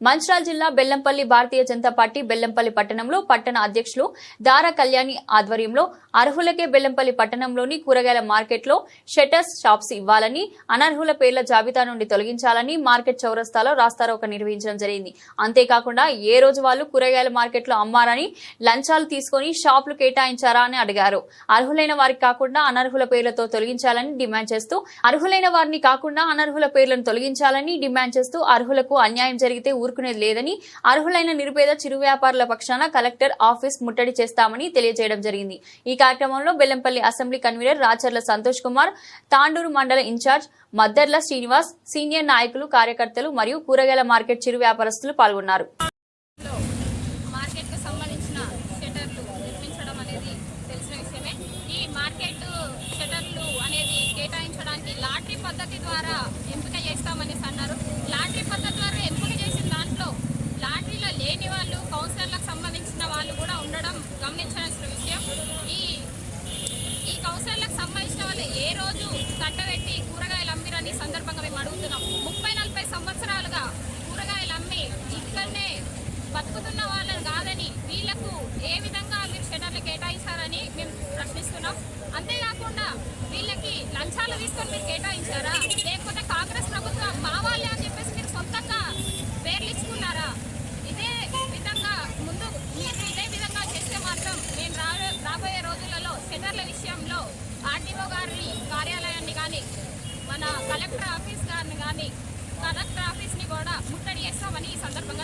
మంచిరాల్ జిల్లా బెల్లంపల్లి భారతీయ జనతా పార్టీ బెల్లంపల్లి పట్టణంలో పట్టణ అధ్యక్షులు దారా కళ్యాణి ఆధ్వర్యంలో అర్హులకే బెల్లంపల్లి పట్టణంలోని కూరగాయల మార్కెట్లో షటర్స్ షాప్స్ ఇవ్వాలని అనర్హుల పేర్ల జాబితా నుండి తొలగించాలని మార్కెట్ చౌరస్తాలో రాస్తారోక నిర్వహించడం జరిగింది. అంతేకాకుండా ఏ రోజు వాళ్ళు కూరగాయల మార్కెట్లో అమ్మారని లంచాలు తీసుకొని షాపులు కేటాయించారా అని అడిగారు. అర్హులైన వారికి కాకుండా అనర్హుల పేర్లతో తొలగించాలని డిమాండ్ చేస్తూ అర్హులైన వారిని కాకుండా అనర్హుల పేర్లను తొలగించాలని డిమాండ్ చేస్తూ అర్హులకు అన్యాయం జరిగితే ఊరుకునేది లేదని అర్హులైన నిరుపేద చిరు వ్యాపారుల పక్షాన కలెక్టర్ ఆఫీస్ ముట్టడి చేస్తామని తెలియజేయడం జరిగింది. ఈ కార్యక్రమంలో బెల్లంపల్లి అసెంబ్లీ కన్వీనర్ రాచర్ల సంతోష్ కుమార్ తాండూరు మండల ఇన్ఛార్జ్ మద్దర్ల శ్రీనివాస్ సీనియర్ నాయకులు కార్యకర్తలు మరియు కూరగాయల మార్కెట్ చిరు వ్యాపారస్తులు పాల్గొన్నారు. మార్కెట్ ఏ రోజు కట్టబెట్టి కూరగాయలు అమ్మిరని సందర్భంగా మేము అడుగుతున్నాం. ముప్పై నలభై సంవత్సరాలుగా కూరగాయలు అమ్మి ఇక్కడనే బతుకుతున్న వాళ్ళు ఆర్టీఓ గారి కార్యాలయాన్ని కానీ మన కలెక్టర్ ఆఫీస్ గారిని కానీ కలెక్టర్ ఆఫీస్ని కూడా ముట్టడి చేస్తామని ఈ సందర్భంగా